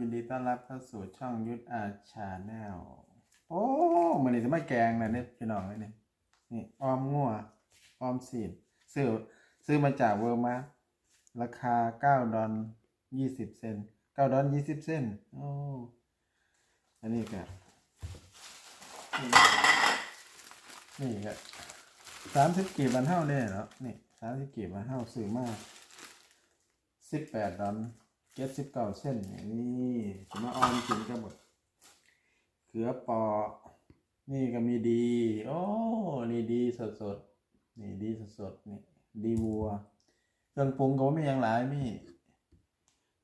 ยินดีต้อนรับเข้าสู่ช่องยุทธอาชาแนลโอ้มันนี่จะไม่แกงนะเนี่ยพี่น้องเนี่นี่ออมงัวออมสีดซื้อซื้อมาจากเวอร์มาราคาเก้าดอลยี่สิบเซนเก้าดอลยี่สิบเซนโอ้อันนี้ก็นี่นี่ก็สามสิบกีบบันเท่าเนี่ยเนาะนี่สามสิบกีบบันเท่าซื้อมาสิบแปดดอล เจ็ดสิบเก้าเส้นนี่จะมาออมกินกันหมดเขือปอนี่ก็มีดี โอ้นี่ดีสดสดนี่ดีสดสดนี่ดีวัว เครื่องปรุงก็ไม่ยังหลายมี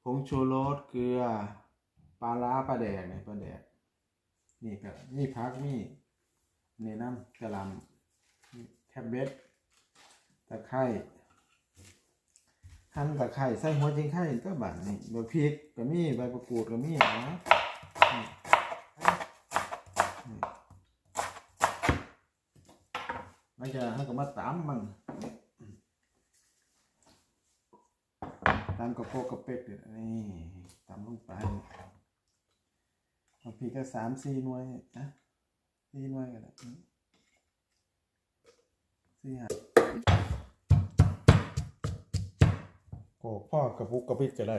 ผงชูรสเกลือปลาล้าปลาแดกเนี่ยปลาแดกนี่ก็นี่พักมีนี่น้ำกระลำแคบเบ็ดตะไคร้ หั่นตะไคร้ใส่หัวจิงไข่ก็บาดนี่ใบพริกก็มีใบมะกูดก็มีนะมันจะให้กับมาตามมันตามกระโปงกระเป็กเนี่ยนี่ตามลงไปเอาพีก็สามสี่หน่วยนะสี่หน่วยกันนะสี่ห้า โกพ่อกระปุกกระปิดก็ได้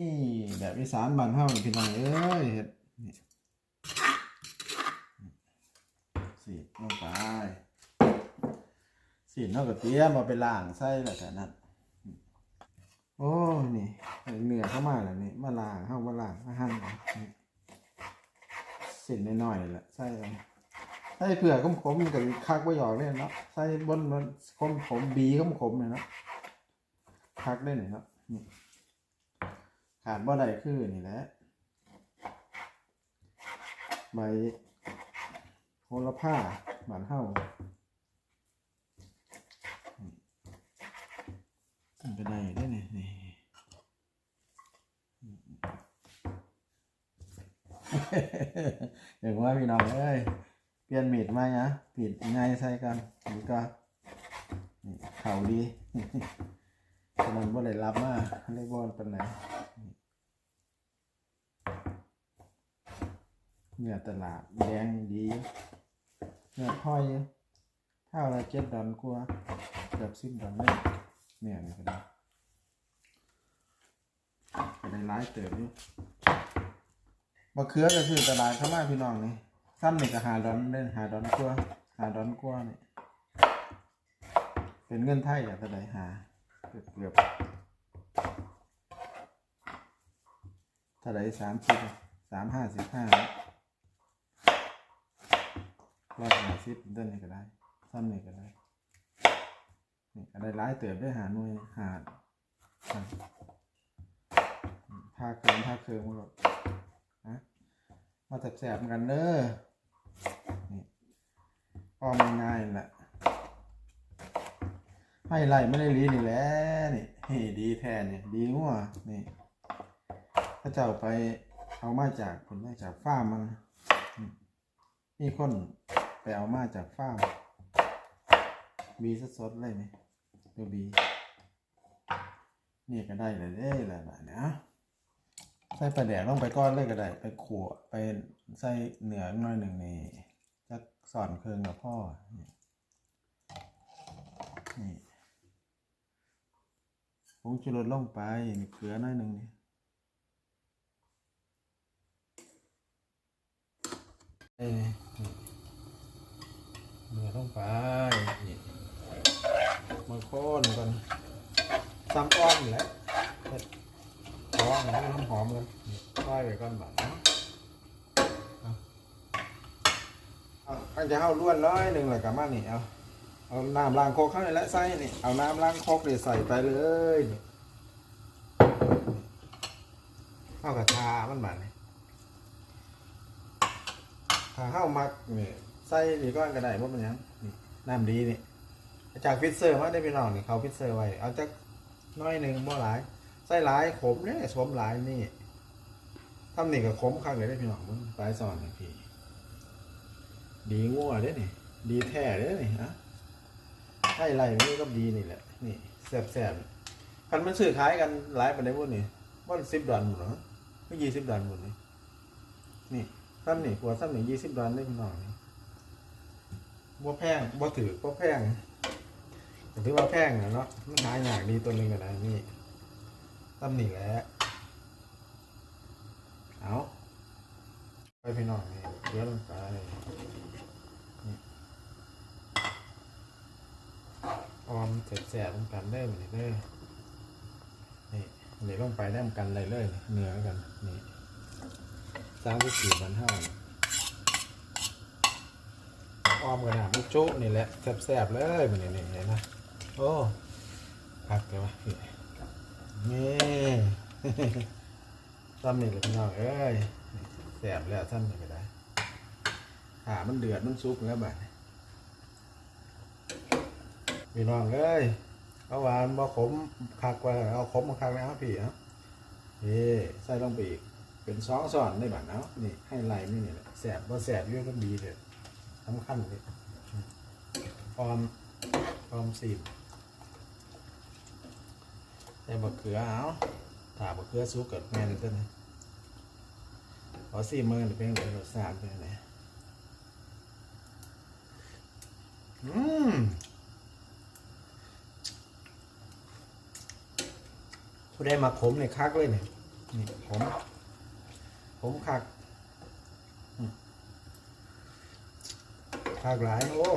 นี่แบบอีสานบ้านเฮานี่พี่น้องเอ้ยเฮ็ดนี่สีลงไปสีนเท่ากับเตี้ยมาไปล่างไส้แล้วแต่นั้นโอ้นี่เหนือเข้ามาแล้วนี่มาล่างเข้ามาล่างมาหั่นนี่สินน้อยๆแหละไส้เอาไส้เผื่อกขมๆกับคักว่าหยอกเนี่ยเนาะไส้บนมันขมขมๆบีขมๆเนี่ยเนาะ คักได้เนี่ยเนาะนี่ขาดบ่ได้คือนี่แหละใบโหระพาบานเฮาเป็นไรได้เนี่ยนี่อย่างว่าพี่น้องเอ้ยเปลี่ยนมีดมานะผิดง่ายใส่กันนี่ก็เข่าดี ฉะนั้นบ่ได้รับมาเลยบ่เป็นไหนเนื้อตลาดแดงดีเนื้อพ่อยเท่าละเจ็ดดอนกว่าเกือบสิบดอนเลยเนี่ยนี่ก็ได้ก็ได้ร้ายเติบอยู่มะเขือก็คือตลาดเข้ามาพี่น้องนี่ซ้ำนี่ก็หาดอนเล่นหาดอนกว่าหาดอนกว่านี่เป็นเงินไทยอะเท่ไหร่หา เกือบเกือบเท่าไหร่สามสิบสามห้าสิบห้าร้อยห้าสิบเดินนี่ก็ได้ซ้ำนี่ก็ได้นี่อะไรร้ายเติบได้หาหน่วยหาผ้าเคิมผ้าเคิมมาหมดนะมาแสบๆกันเด้อนี่ออมง่ายแหละ ให้ไล่ไม่ได้ลีนี่แหละนี่นี่ดีแทนนี่ดีงัวนี่พระเจ้าไปเอามาจากผลมาจากฟาร์มมันอืมมีคนไปเอามาจากฟาร์มบีสดๆเลยนี่ตัวบีนี่ก็ได้เลยเด้แหละแบบเนี้ยใส่ปลาแดกลงไปก้อนเลยก็ได้ ไปขั่วไปใส่เหนือหน่อยหนึ่งนี่จะสอนเครื่องกับพ่อนี่ งชูรสลงไปนี่เกลือน่อยหนึ่งนี่เอ้ยเหนือลงไปนี่มาค่นก่อนซ้ำอ้อมอยู่แล้วเฮ็ดหอมให้มันหอมกันค่อยไปก่อนแบบนาะเอาเอาอันจะเข้าล้วนร้อยหนึ่งเลยกับมานี่เอา เอาน้ำล้างโคกเข้าในและใส่นี่ เอาน้ำล้างโคกเดี๋ยวใส่ไปเลยเข้ากระชามันแบบนี้ถ้าเข้ามักนี่ใส่นี่ก้อนก็ได้เพรามันยังน้ำดีนี่จากฟิตเซอร์มาได้พี่น้องนี่เขาฟิตเซอร์ไว้ เอาจากน้อยหนึ่งบ่หลายใส่หลายขมเนี่ยสมหลายนี่ทำนี่กับขมข้างเลยได้พี่น้องมึงปลายสอนพี่ดีงัวเด้นี่ ดีแท้เด้นี่ฮะ ให้ไรนี่ก็ดีนี่แหละ นี่แสบๆคันมันซื้อขายกันหลายปันได้พวกนี่วันสิบดอลหมดเหรอก็ยี่สิบดอนหมดเลยนี่ซ้ำนี่หัวซ้ำนี่ยี่สิบดอนได้พี่น้องนี่บ่แพงบ่ถือบ่แพงแต่ถือว่าแพงนะเนาะมันหายากดีตัวหนึงกันนะนี่ซ้ำนี่แหละเอาไปพี่น้องนี่เดี๋ยวลงไปนี่ ออมแสบๆลงกันได้เหมือนเด้อนี่นี่ลงไปได้มันกันเลยเลยเหนือกันนี่สามสิบสี่พันห้าออมกันหามุกโจ๊ะนี่แหละแซ่บๆเลยมันนี่นี่เห็นนะโอ้พักเลยวะนี่ซ้ำนี่เลยพี่น้องเอ้ยแซ่บแล้วซ้ำนี่ก็ได้หามันเดือดมันซุกแล้วบัดนี้ พี่น้องเอ้ยเอาหวานบ่ขมคักว่าเอาขมมาคักแล้วพี่เนาะนี่ใส่ลงไปอีกเป็นสองส่อนในบัดเนาะนี่ให้ไล่นี่นี่แหละแสบบ่แสบอยุ่ก็ดีเด็ดสำคัญเลยออมออมสีบใส่บะเขือเอาถ้าบะเขือสุกเกิดแม่นต้นขอสี่มือหรือเป็นไรรสชาติเป็นไงอืม ผู้ได้มาขมในคักเลยเนี่ยนี่ขมขมคักคักหลายโอ้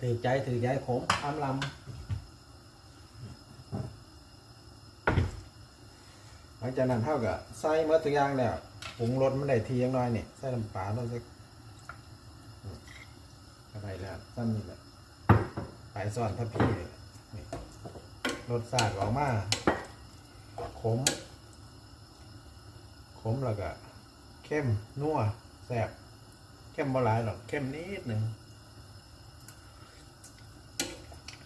ถือใจถือใจขมอำลำหลังจากนั้นเท่ากับใส่เมื่อตัวย่างแล้วปรุงรสมันได้ทีอยังน้อยเนี่ยใส่น้ำปลาลงสักอืมอะไรแล้วซ้ำนี่แหละไปซ่อนทัพพี่รสชาติออกมา ม ขมแล้วก็เข้มนัวแซ่บเข้มบ่หลายหรอกเข้มนิดหนึ่ง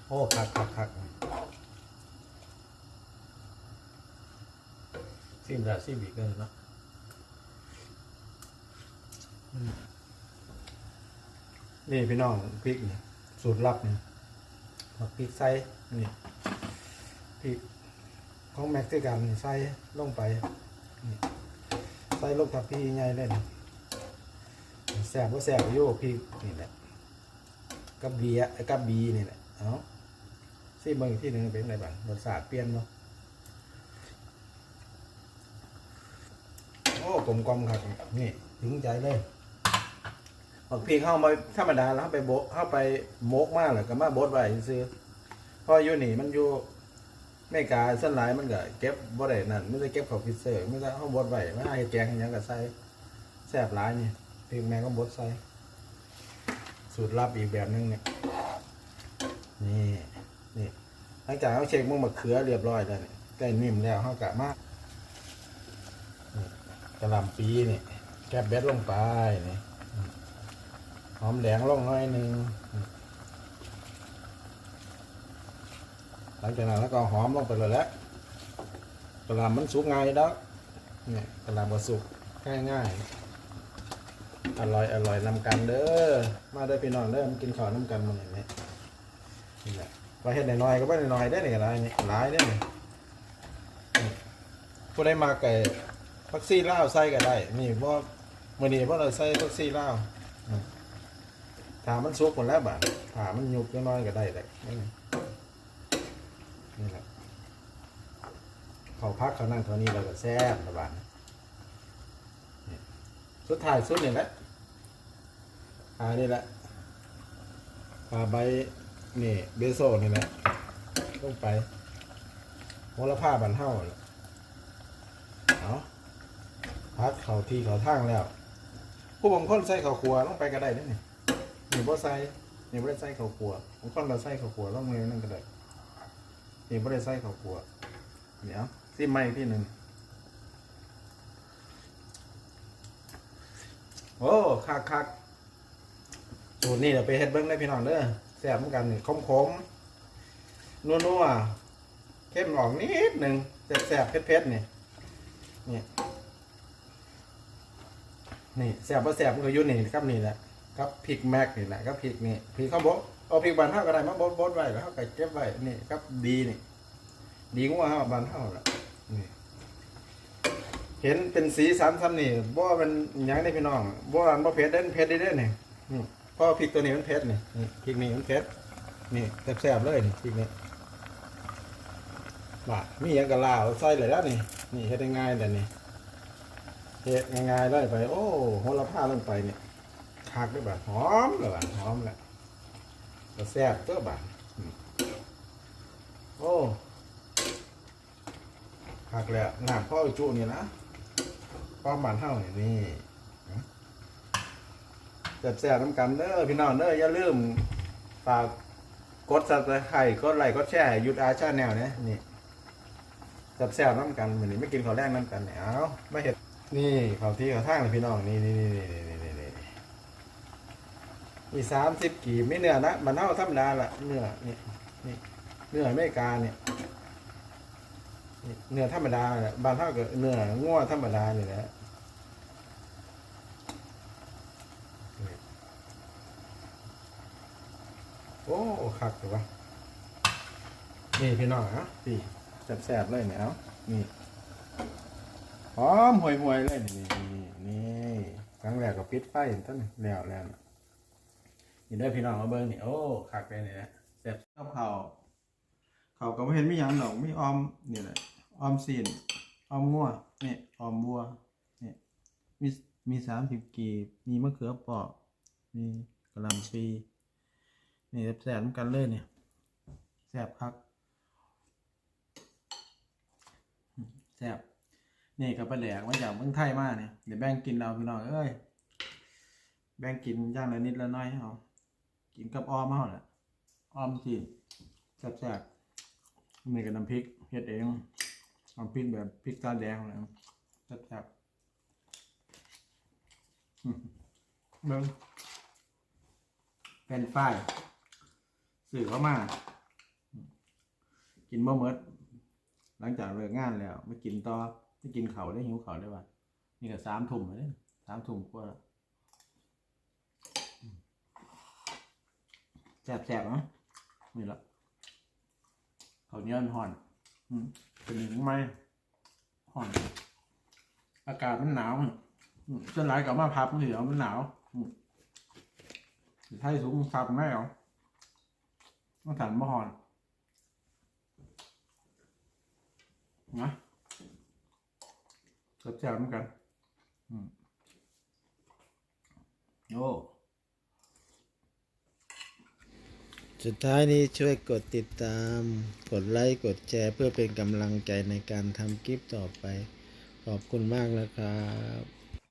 โอ้คักคักคักซิมดาซิมอีกเลยเนาะนี่พี่น้องพริกนี่สูตรลับเนี่ผักพริกไซนี่พริก ของแม็กซิกันใส่ลงไปใส่ลงกับพี่ใหญ่เลยนะแสบก็แสบอยู่พี่นี่แหละกับเบียกับบีนี่แหละเอาซีเบิ่งอีกที่หนึ่งเป็นอะไรบ้างรสชาติเปลี่ยนเนาะโอ้กลมกลมครับนี่ถึงใจเลยบักพี่เข้ามาธรรมดาแล้วเข้าไปโบเข้าไปโมกมากเลยก็มาโบดไว้ซื้อเพออยู่นี่มันอยู่ แม่กาเส้นหลายมันก็เก็บบ่ได้นั่นไม่ได้เก็บของฟิเซอร์ไม่ได้เอาบดไว้ไม่ได้แกงอหยังก็ใส่แซ่บหลายนี่พริกแม่ก็บดใส่สูตรลับอีกแบบนึงเนี่ยนี่นี่หลังจากเขาเช็คมึงมะเขือเรียบร้อยแล้วเนี่ใกล้นิ่มแล้วเขากะมากกระหลำปีนี่แกบเบ็ดลงไปนี่หอมแดงลงหน่อยหนึง หลังจากนั้นแล้วก็หอมลงไปเลยแล้วกระลำมันสุกง่ายดอกเนี่ยกระลำก็สุกง่ายง่ายๆอร่อยอร่อยนำกันเด้อมาได้พี่น้องเด้อมกินข้าวน้ำกันมันอย่างนี้นี่แหละไปเห็ดหน่อยๆก็ไม่หน่อยๆได้อนี่อะไรนี่ยหลายได้อนี่นี่ผู้ได้มาไก่พักซี่ล่าใส่ก็ได้นี่เพราะมื่อนี้เพราะเราใส่พักซี่ล่าถามมันสุกหมดแล้วบ่าถามมันยุบน้อยก็ได้เลยนี่ นี่แหละ เขาพักเขานั่งเท่านี้เราก็แซ่บระบาดสุดท้ายสุดนี่แหละอ่านี่แหละปลาใบนี่เบโซนี่แหละลงไปโหระพาบันเท่าแหละเอาพักเขาทีเขาทางแล้ว ผู้บางคนใส่ข้าวขัวลงไปก็ได้เด้อนี่นี่บ่ใส่นี่บ่ได้ใส่ข้าวขัวบางคนเราใส่ข้าวขัวลงเลยนั่นก็ได้นี่ไม่ได้ใส่ข้าวคั่วเดี๋ยว ซิมใหม่ที่หนึ่งโอ้คักคักสูตรนี่เดี๋ยวไปเฮ็ดเบิ้งได้พี่น้องเด้อแซ่บเหมือนกันนี่ขมขมนัวนัวเข้มออกนิดหนึ่งแซ่บแซ่บเผ็ดเผ็ดนี่นี่นี่แซ่บว่าแซ่บมันก็ยุ่นี่ครับนี่แหละครับพริกแม็กนี่แหละครับพริกนี่พริกข้าวบะเอาพริกบานเท่าก็ได้มาบดบดไว้แล้วเขาก็เก็บไว้นี่ครับดีนี่ดีกว่าเฮาบานเฮาละ นี่เห็นเป็นสีสามซ้ำนี่บ่มันยังได้พี่น้องบ่ว่ามันบ่เผ็ดเด้นเผ็ดได้เด้นนี่เพราะว่าพริกตัวนี้มันเผ็ดนี่นี่พริกนี่มันเผ็ดนี่แซ่บๆเลยนี่พริกนี่ว่ามียังกะลาวใส่เลยแล้วนี่ นี่เฮ็ดง่ายๆแต่นี่เฮ็ดง่ายๆเลยไป โอ้โหระพาลงไปนี่คักด้วยแบบหอมเลยว่ะหอมแหละแซ่บตัวบาโอ้ คักแล้วน้ำพ่อจุนี่นะความหวานเท่านี่นี่แซ่บๆน้ำกันเด้อพี่น้องเด้ออย่าลืมฝากกดซับสไครต์กดไลค์กดแชร์ให้หยุดอาชาแนวเนี่ยนี่แซ่บๆน้ำกันเหมือนนี้ไม่กินข้าวแรกน้ำกันเนี่ยเอาไม่เห็ดนี่ข้าวที่ข้าวทางเลยพี่น้องนี่นี่นี่นี่นี่นี่นี่นี่สามสิบกีบไม่เนื้อนะมันเท่าธรรมดาละเนื้อนี่นี่เนื้ออเมริกาเนี่ย เนื้อธรรมดาเนี่ยบานเท่ากับเนื้อง้อธรรมดานี่แหละโอ้คักเลยวะนี่พี่น้องอะพี่แซ่บๆเลยเนี่ยเอานี่หอมห่วยๆเลยนี่นี่นี่ครั้งแรกก็ปิดไฟต้นแล้วแล้วนะนี่ได้พี่น้องมาเบิ้งนี่โอ้คักเลยเนี่ยนะแซ่บข้าวเผา เขาก็ไม่เห็นไม่ยังหรอกไม่ออมนี่แหละออมซีนออมงัวนี่ยออมบัวเนี่มีมีสามสิบกีบมีมะเขือเปราะมีกระหลำปีนี่แสบๆกันเลยเนี่ยแสบครับแสบนี่กับปลาแหลกมาจากเมืองไทยมาเนี่ยเดี๋ยวแบ่งกินเราพี่น้องเอ้ยแบ่งกินย่างละนิดละน้อยเอากินกับออมเอาแหละออมจีนแสบๆ มีกับน้ำพริกเฮ็ดเองน้ำพริกแบบพริกตาแดงเลยแสบๆเบิ่งเป็นฝ้ายสื่อเข้ามา กินบ่เมดหลังจากเลิกงานแล้วไม่กินต่อไม่กินเขาได้หิวเขาได้ว่ะนี่ก็สามทุ่มเลยสามทุ่มกว่าแสบแสบๆเนาะนี่ละ เขาวเหนี้ยวมันห่อนอืมเป็นหนึ่งไหมห่อน อากาศมันหนาวอืมจนหลายกับมาพับมันเดี๋ยวมันหนาวอืมไทยสูงพับไม่เอาต้องถันมะฮอนนะจับแจวเหมือนกันอืมโอ้ สุดท้ายนี้ช่วยกดติดตาม กดไลค์ กดแชร์ เพื่อเป็นกำลังใจในการทำคลิปต่อไป ขอบคุณมากนะครับ